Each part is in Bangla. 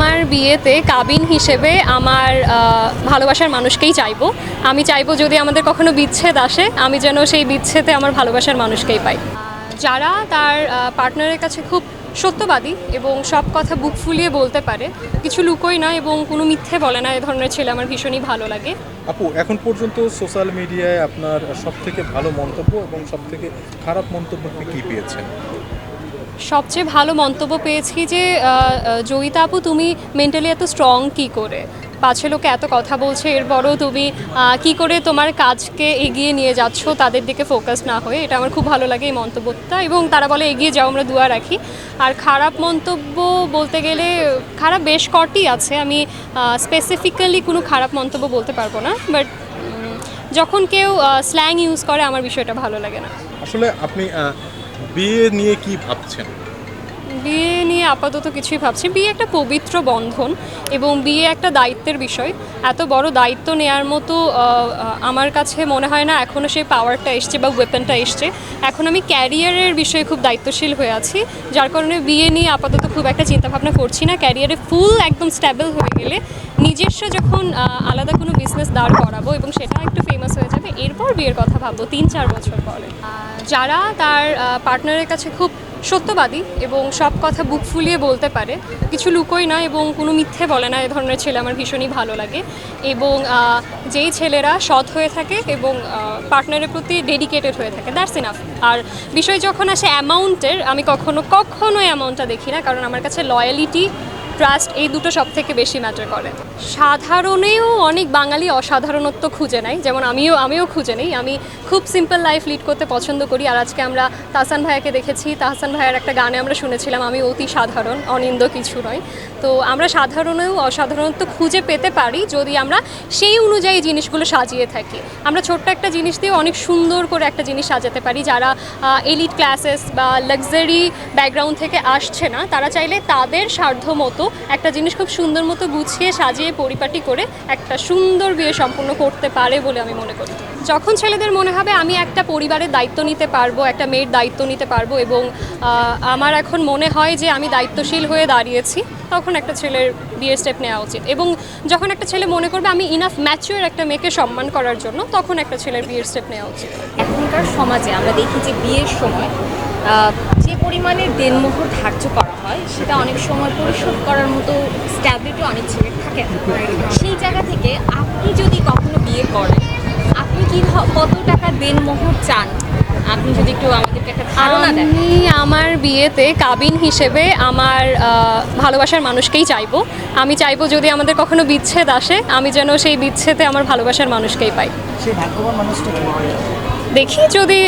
আমার বিয়েতে কাবিন হিসেবে আমার ভালোবাসার মানুষকেই চাইব। আমি চাইব যদি আমাদের কখনো বিচ্ছেদ আসে, আমি যেন সেই বিচ্ছেদে আমার ভালোবাসার মানুষকেই পাই। যারা তার পার্টনারের কাছে খুব সত্যবাদী এবং সব কথা বুক ফুলিয়ে বলতে পারে, কিছু লুকোই না এবং কোনো মিথ্যে বলে না, এ ধরনের ছেলে আমার ভীষণই ভালো লাগে। আপু, এখন পর্যন্ত সোশ্যাল মিডিয়ায় আপনার সব থেকে ভালো মন্তব্য এবং সব থেকে খারাপ মন্তব্য আপনি কী পেয়েছেন? সবচেয়ে ভালো মন্তব্য পেয়েছি যে জয়িতা আপু, তুমি মেন্টালি এত স্ট্রং কি করে? পাছে লোকে এত কথা বলছে, এরপরও তুমি কি করে তোমার কাজকে এগিয়ে নিয়ে যাচ্ছ, তাদের দিকে ফোকাস না হয়ে? এটা আমার খুব ভালো লাগে এই মন্তব্যটা এবং তারা বলে, এগিয়ে যাও, আমরা দুয়া রাখি। আর খারাপ মন্তব্য বলতে গেলে, খারাপ বেশ কটি আছে। আমি স্পেসিফিক্যালি কোনো খারাপ মন্তব্য বলতে পারব না বাট যখন কেউ স্ল্যাং ইউজ করে, আমার বিষয়টা ভালো লাগে না। আসলে আপনি বিয়ে নিয়ে কি ভাবছেন? বিয়ে নিয়ে আপাতত কিছুই ভাবছি বিয়ে একটা পবিত্র বন্ধন এবং বিয়ে একটা দায়িত্বের বিষয়। এত বড় দায়িত্ব নেওয়ার মতো আমার কাছে মনে হয় না এখনও সেই পাওয়ারটা এসছে বা ওয়েপনটা এসছে। এখন আমি ক্যারিয়ারের বিষয়ে খুব দায়িত্বশীল হয়ে আছি, যার কারণে বিয়ে নিয়ে আপাতত খুব একটা চিন্তাভাবনা করছি না। ক্যারিয়ারে ফুল একদম স্ট্যাবল হয়ে গেলে নিজস্ব যখন আলাদা কোনো বিজনেস দাঁড় করাবো এবং সেটা একটু ফেমাস হয়ে যাবে। এরপর বিয়ের কথা ভাববো, তিন, চার বছর পরে। যারা তার পার্টনারের কাছে খুব সত্যবাদী এবং সব কথা বুক ফুলিয়ে বলতে পারে, কিছু লুকোই না এবং কোনো মিথ্যে বলে না, এ ধরনের ছেলে আমার ভীষণই ভালো লাগে। এবং যেই ছেলেরা সৎ হয়ে থাকে এবং পার্টনারের প্রতি ডেডিকেটেড হয়ে থাকে দ্যাটস ইনাফ আর বিষয় যখন আসে অ্যামাউন্টের আমি কখনো কখনো অ্যামাউন্টটা দেখি না, কারণ আমার কাছে লয়ালিটি ট্রাস্ট এই দুটো সব থেকে বেশি ম্যাটার করে। সাধারণেও অনেক বাঙালি অসাধারণত্ব খুঁজে নেয়, যেমন আমিও আমিও খুঁজে নেই। আমি খুব সিম্পল লাইফ লিড করতে পছন্দ করি, আর আজকে আমরা তাহসান ভাইয়াকে দেখেছি। তাহসান ভাইয়ার একটা গানে আমরা শুনেছিলাম, আমি অতি সাধারণ, অনিন্দ কিছু নয়। তো আমরা সাধারণেও অসাধারণত্ব খুঁজে পেতে পারি যদি আমরা সেই অনুযায়ী জিনিসগুলো সাজিয়ে থাকি। আমরা ছোট্ট একটা জিনিস দিয়ে অনেক সুন্দর করে একটা জিনিস সাজাতে পারি। যারা এলিট ক্লাসেস বা লাক্সারি ব্যাকগ্রাউন্ড থেকে আসছে না, তারা চাইলে তাদের সাধ্য মতো একটা জিনিস খুব সুন্দর মতো গুছিয়ে সাজিয়ে পরিপাটি করে একটা সুন্দর বিয়ে সম্পূর্ণ করতে পারে বলে আমি মনে করি। যখন ছেলেদের মনে হবে আমি একটা পরিবারের দায়িত্ব নিতে পারব, একটা মেয়ের দায়িত্ব নিতে পারব এবং আমার এখন মনে হয় যে আমি দায়িত্বশীল হয়ে দাঁড়িয়েছি, তখন একটা ছেলের বিয়ের স্টেপ নেওয়া উচিত। এবং যখন একটা ছেলে মনে করবে আমি ইনাফ ম্যাচিওর একটা মেয়েকে সম্মান করার জন্য, তখন একটা ছেলের বিয়ের স্টেপ নেওয়া উচিত। এখনকার সমাজে আমরা দেখি যে বিয়ের সময় যে পরিমাণে দেনমোহর ধার্য করা হয়, সেটা অনেক সময় পরিশোধ করার মতো স্ট্যাবিলিটি অনেক ছেলে থাকে সেই জায়গা থেকে আপনি যদি কখনো বিয়ে করেন, আপনি কি কত টাকা দেনমোহর চান? আপনি যদি একটু আমাদেরকে একটা ধারণা দেন। আমি আমার বিয়েতে কাবিন হিসেবে আমার ভালোবাসার মানুষকেই চাইব। আমি চাইব যদি আমাদের কখনো বিচ্ছেদ আসে আমি যেন সেই বিচ্ছেদে আমার ভালোবাসার মানুষকেই পাই। সেই ভাগ্যবান মানুষটা দেখি যদি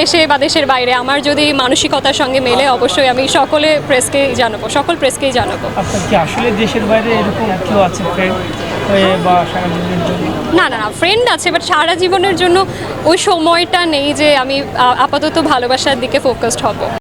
দেশে বা দেশের বাইরে আমার যদি মানসিকতার সঙ্গে মেলে অবশ্যই আমি সকলে প্রেসকেই জানাব সকল প্রেসকেই জানাব। আপনার কি আসলে দেশের বাইরে এরকম কেউ আছে বা সারা জীবনের জন্য? না না না ফ্রেন্ড আছে বাট সারা জীবনের জন্য ওই সময়টা নেই যে আমি আপাতত ভালোবাসার দিকে ফোকাসড হব।